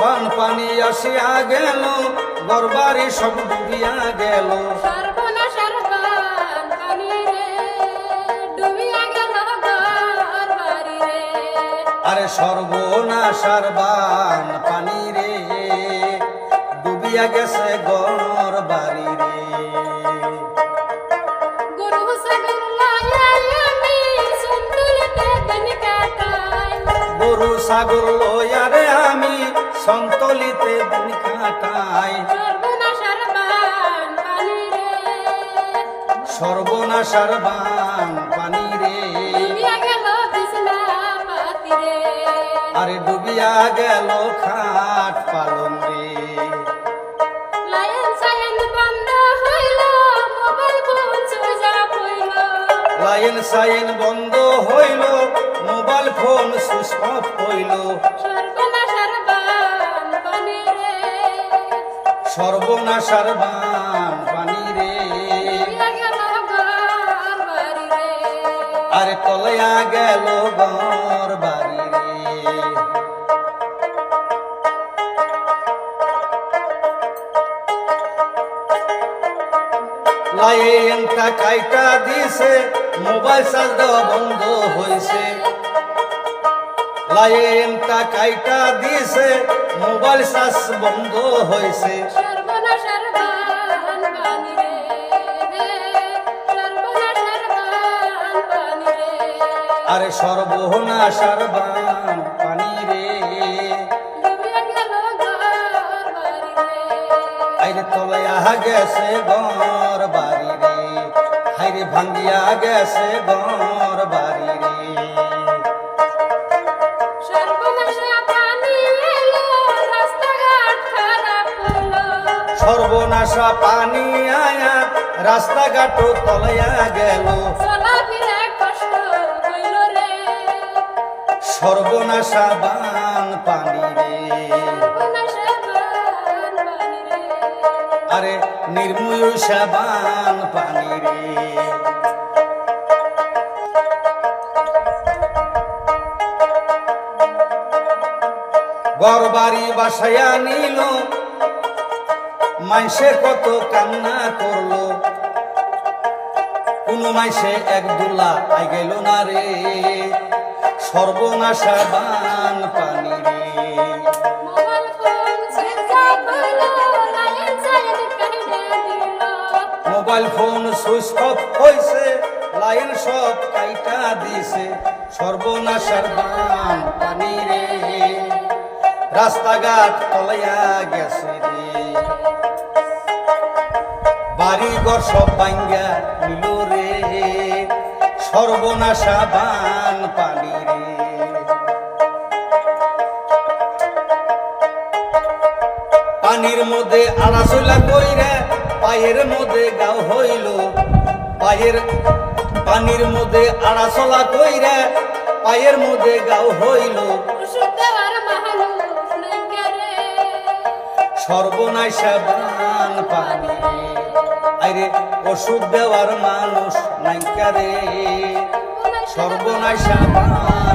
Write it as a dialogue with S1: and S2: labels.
S1: পান পানি আসিয়া গেল গরবারি সব ডুবিয়া গেল। আরে সর্বনাশার বান পানি রে ডুবিয়া গেছে গর বাড়ি রে।
S2: গরু
S1: সাগর আমি সন্তলিতে দিন
S2: রে।
S1: সর্বনাশার বান পানি রে। আরে ডুবিয়া গেল খাট পালন রে।
S2: লাইন সাইন বন্ধ হইল মোবাইল ফোন সুইজা
S1: লাইন সাইন বন্ধ হইল মোবাইল ফোন সুইচ অফ হইল। সর্বনাশার বান পানি রে। আরে কলয়া গেল গর বাড়ি রে। লাইনটা কাইটা দিছে, মোবাইল চার্জ দেওয়া বন্ধ হয়েছে লাইনটা কাইটা দিছে মোবাইল চার্জ বন্ধ হয়েছে আরে সর্বনাশার বান পানি রে।
S2: ঘর
S1: আইরে তলয়া গেছে গর বাড়ি রে। হাইরে ভাঙ্গিয়া গেছে গর
S2: সর্বনাশা পানি
S1: আয়া রাস্তাঘাট তলয়া গেল। সর্বনাশা বান পানি রে। আরে নির্মূষা বান পানি রে। ঘর বাড়ি বাসায়া নিল মাইসে কত কান্না করল। কোন মাইসে এক দুলা আই গেল না রে। সর্বনাশা বান পানি রে।
S2: মোবাইল ফোন সুইচ অফ হইল লাইন সাইন কাহিনে
S1: মোবাইল ফোন সুইচ অফ হয়েছে লাইন সব কাইটা দিছে। সর্বনাশার বান পানি রে। রাস্তাঘাট তলাইয়া গেছে রে। বাড়ি ঘর সব ভাঙ্গা নিল রে। সর্বনাশা বান পানি রে। পানির মধ্যে আড়াশোলা কইরা পায়ের মধ্যে গাও হইল। পায়ের পানির মধ্যে আড়াশোলা কইরা পায়ের মধ্যে গাও হইল। সর্বনাশা বান পানি আরে ওষুধ দেওয়ার মানুষ নাইকারে সর্বনাশা বান